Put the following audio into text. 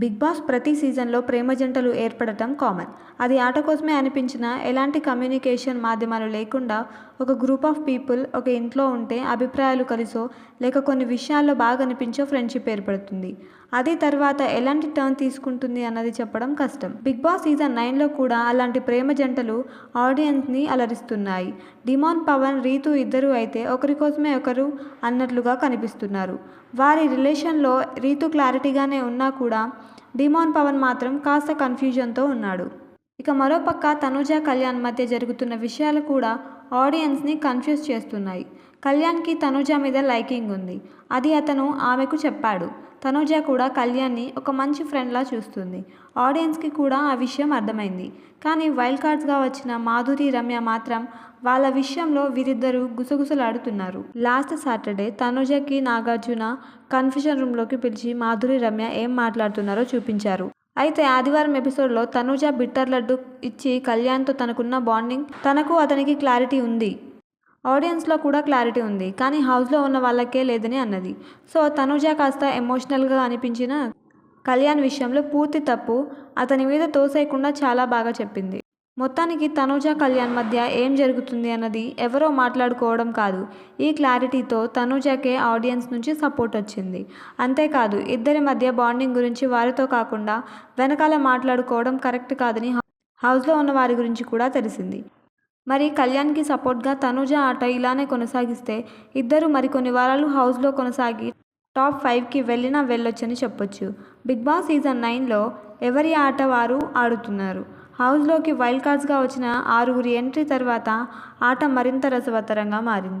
Big boss ప్రతి సీజన్లో ప్రేమ జంటలు ఏర్పడటం కామన్ అది ఆట కోసమే అనిపించినా ఎలాంటి కమ్యూనికేషన్ మాధ్యమాలు లేకుండా ఒక గ్రూప్ ఆఫ్ పీపుల్ ఒక ఇంట్లో ఉంటే అభిప్రాయాలు కలిసో లేక కొన్ని విషయాల్లో బాగా అనిపించో ఫ్రెండ్షిప్ ఏర్పడుతుంది. అది తర్వాత ఎలాంటి టర్న్ తీసుకుంటుంది అన్నది చెప్పడం కష్టం. బిగ్ బాస్ సీజన్ నైన్లో కూడా అలాంటి ప్రేమ జంటలు ఆడియన్స్ని అలరిస్తున్నాయి. డిమాన్ పవన్ రీతు ఇద్దరు అయితే ఒకరి కోసమే ఒకరు అన్నట్లుగా కనిపిస్తున్నారు. వారి రిలేషన్లో రీతు క్లారిటీగానే ఉన్నా కూడా డిమాన్ పవన్ మాత్రం కాస్త కన్ఫ్యూజన్తో ఉన్నాడు. ఇక మరోపక్క తనుజ కళ్యాణ్ మధ్య జరుగుతున్న విషయాలు కూడా ఆడియన్స్ని కన్ఫ్యూజ్ చేస్తున్నాయి. కళ్యాణ్కి తనుజ మీద లైకింగ్ ఉంది. అది అతను ఆమెకు చెప్పాడు. తనుజ కూడా కళ్యాణ్ని ఒక మంచి ఫ్రెండ్లా చూస్తుంది. ఆడియన్స్కి కూడా ఆ విషయం అర్థమైంది. కానీ వైల్డ్ కార్డ్స్గా వచ్చిన మాధురి రమ్య మాత్రం వాళ్ళ విషయంలో వీరిద్దరూ గుసగుసలాడుతున్నారు. లాస్ట్ సాటర్డే తనుజకి నాగార్జున కన్ఫ్యూజన్ రూమ్లోకి పిలిచి మాధురి రమ్య ఏం మాట్లాడుతున్నారో చూపించారు. అయితే ఆదివారం ఎపిసోడ్లో తనుజ బిట్టర్ లడ్డు ఇచ్చి కళ్యాణ్తో తనకున్న బాండింగ్ తనకు అతనికి క్లారిటీ ఉంది. ఆడియన్స్లో కూడా క్లారిటీ ఉంది. కానీ హౌస్లో ఉన్న వాళ్ళకే లేదని అన్నది. సో తనుజ కాస్త ఎమోషనల్గా అనిపించిన కళ్యాణ్ విషయంలో పూర్తి తప్పు అతని మీద తోసేయకుండా చాలా బాగా చెప్పింది. మొత్తానికి తనుజ కళ్యాణ్ మధ్య ఏం జరుగుతుంది అన్నది ఎవరో మాట్లాడుకోవడం కాదు. ఈ క్లారిటీతో తనుజకే ఆడియన్స్ నుంచి సపోర్ట్ వచ్చింది. అంతేకాదు ఇద్దరి మధ్య బాండింగ్ గురించి వారితో కాకుండా వెనకాల మాట్లాడుకోవడం కరెక్ట్ కాదని హౌస్లో ఉన్న వారి గురించి కూడా తెలిసింది. మరి కళ్యాణ్కి సపోర్ట్గా తనుజ ఆట ఇలానే కొనసాగిస్తే ఇద్దరు మరికొన్ని వారాలు హౌస్లో కొనసాగి టాప్ ఫైవ్కి వెళ్ళినా వెళ్ళొచ్చని చెప్పొచ్చు. బిగ్ బాస్ సీజన్ నైన్లో ఎవరి ఆట వారు ఆడుతున్నారు? హౌస్లోకి వైల్డ్ కార్డ్స్గా వచ్చిన ఆరుగురి ఎంట్రీ తర్వాత ఆట మరింత రసవత్తరంగా మారింది.